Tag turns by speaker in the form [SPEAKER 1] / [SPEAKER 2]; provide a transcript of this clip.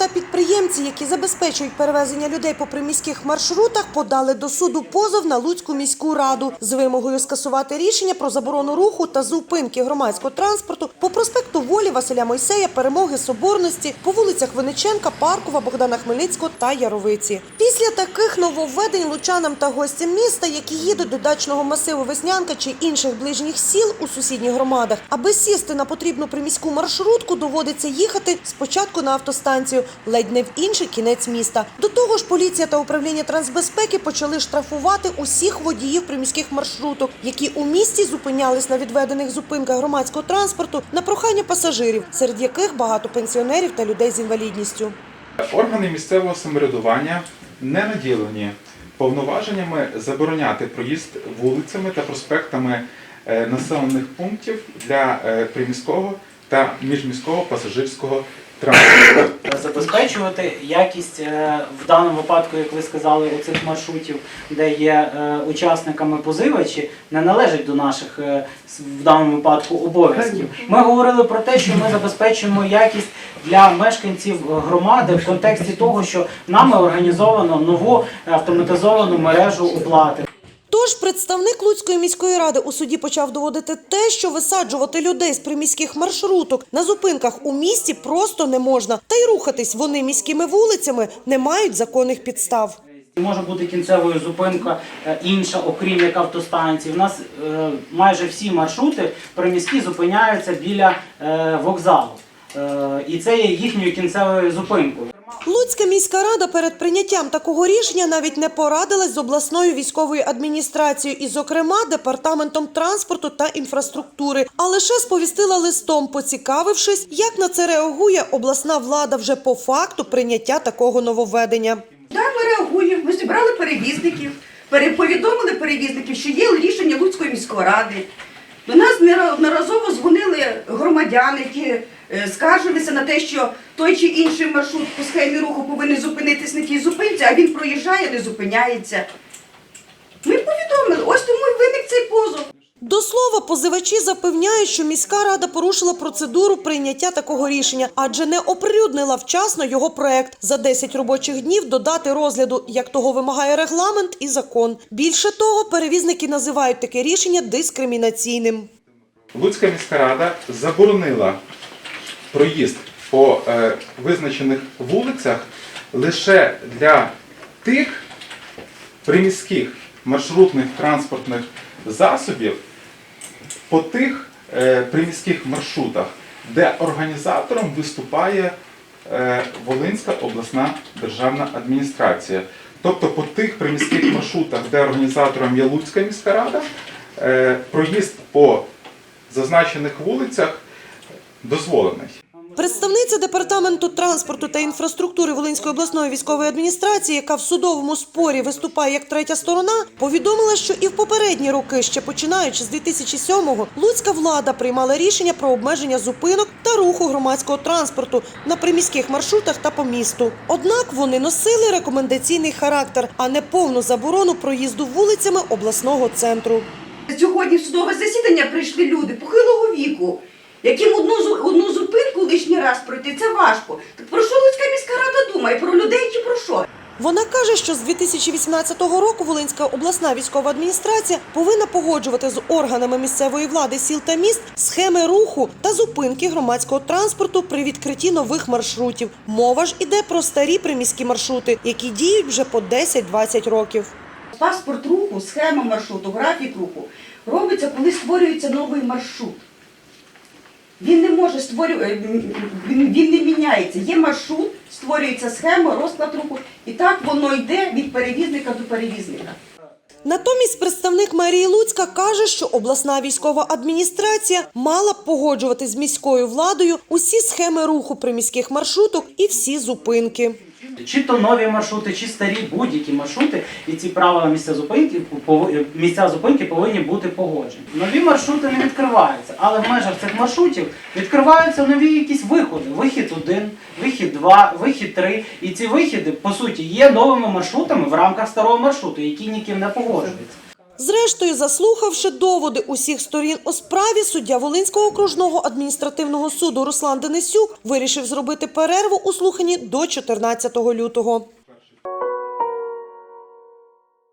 [SPEAKER 1] та підприємці, які забезпечують перевезення людей по приміських маршрутах, подали до суду позов на Луцьку міську раду. З вимогою скасувати рішення про заборону руху та зупинки громадського транспорту по проспекту Волі Василя Мойсея, Перемоги Соборності, по вулицях Винниченка, Паркова, Богдана Хмельницького та Яровиці. Після таких нововведень лучанам та гостям міста, які їдуть до дачного масиву Веснянка чи інших ближніх сіл у сусідніх громадах, аби сісти на потрібну приміську маршрутку, доводиться їхати спочатку на автостанцію, ледь не в інший кінець міста. До того ж, поліція та управління трансбезпеки почали штрафувати усіх водіїв приміських маршруток, які у місті зупинялись на відведених зупинках громадського транспорту на прохання пасажирів, серед яких багато пенсіонерів та людей з інвалідністю.
[SPEAKER 2] Органи місцевого самоврядування не наділені повноваженнями забороняти проїзд вулицями та проспектами е, населених пунктів для е, приміського та міжміського пасажирського транспорту.
[SPEAKER 3] забезпечувати якість е, в даному випадку, як ви сказали, у цих маршрутів, де є е, учасниками позивачі, не належить до наших е, в даному випадку обов'язків. Ми говорили про те, що ми забезпечуємо якість для мешканців громади в контексті того, що нами організовано нову автоматизовану мережу оплати.
[SPEAKER 1] Тож представник Луцької міської ради у суді почав доводити те, що висаджувати людей з приміських маршруток на зупинках у місті просто не можна, та й рухатись вони міськими вулицями не мають законних підстав.
[SPEAKER 3] Може бути кінцевою зупинка е, інша, окрім як автостанції. У нас е, майже всі маршрути приміські зупиняються біля е, вокзалу. І це є їхньою кінцевою зупинкою.
[SPEAKER 1] Луцька міська рада перед прийняттям такого рішення навіть не порадилась з обласною військовою адміністрацією і, зокрема, департаментом транспорту та інфраструктури, а лише сповістила листом, поцікавившись, як на це реагує обласна влада вже по факту прийняття такого нововведення.
[SPEAKER 4] Так, ми реагуємо. Ми зібрали перевізників, пере- повідомили перевізників, що є рішення Луцької міської ради. До нас неодноразово дзвонили громадяни, які е, скаржилися на те, що той чи інший маршрут по схемі руху повинен зупинитись на тій зупинці, а він проїжджає, не зупиняється. Ми повідомили, ось тому і виник цей позов.
[SPEAKER 1] До слова, позивачі запевняють, що міська рада порушила процедуру прийняття такого рішення, адже не оприлюднила вчасно його проект за 10 робочих днів до дати розгляду, як того вимагає регламент і закон. Більше того, перевізники називають таке рішення дискримінаційним.
[SPEAKER 2] Луцька міська рада заборонила проїзд по е, визначених вулицях лише для тих приміських маршрутних транспортних засобів по тих е, приміських маршрутах, де організатором виступає е, Волинська обласна державна адміністрація. Тобто по тих приміських маршрутах, де організатором є Луцька міська рада, е, проїзд по зазначених вулицях дозволений.
[SPEAKER 1] Представниця департаменту транспорту та інфраструктури Волинської обласної військової адміністрації, яка в судовому спорі виступає як третя сторона, повідомила, що і в попередні роки, ще починаючи з 2007-го, луцька влада приймала рішення про обмеження зупинок та руху громадського транспорту на приміських маршрутах та по місту. Однак вони носили рекомендаційний характер, а не повну заборону проїзду вулицями обласного центру.
[SPEAKER 4] Сьогодні в судове засідання прийшли люди похилого віку, яким одну, одну зупинку лишній раз пройти це важко. Так про що Луцька міська рада думає? Про людей чи про що?
[SPEAKER 1] Вона каже, що з 2018 року Волинська обласна військова адміністрація повинна погоджувати з органами місцевої влади сіл та міст схеми руху та зупинки громадського транспорту при відкритті нових маршрутів. Мова ж іде про старі приміські маршрути, які діють вже по 10-20 років.
[SPEAKER 4] Паспорт руху, схема маршруту, графік руху робиться, коли створюється новий маршрут. Він не може створювати, він, він не міняється. Є маршрут, створюється схема, розклад руху, і так воно йде від перевізника до перевізника.
[SPEAKER 1] Натомість представник мерії Луцька каже, що обласна військова адміністрація мала б погоджувати з міською владою усі схеми руху приміських маршруток і всі зупинки.
[SPEAKER 3] Чи то нові маршрути, чи старі будь-які маршрути, і ці правила місця зупинки місця зупинки повинні бути погоджені. Нові маршрути не відкриваються, але в межах цих маршрутів відкриваються нові якісь виходи. Вихід 1, вихід 2, вихід 3. І ці вихіди, по суті, є новими маршрутами в рамках старого маршруту, які ніким не погоджуються.
[SPEAKER 1] Зрештою, заслухавши доводи усіх сторін у справі, суддя Волинського окружного адміністративного суду Руслан Денисюк вирішив зробити перерву у слуханні до 14 лютого.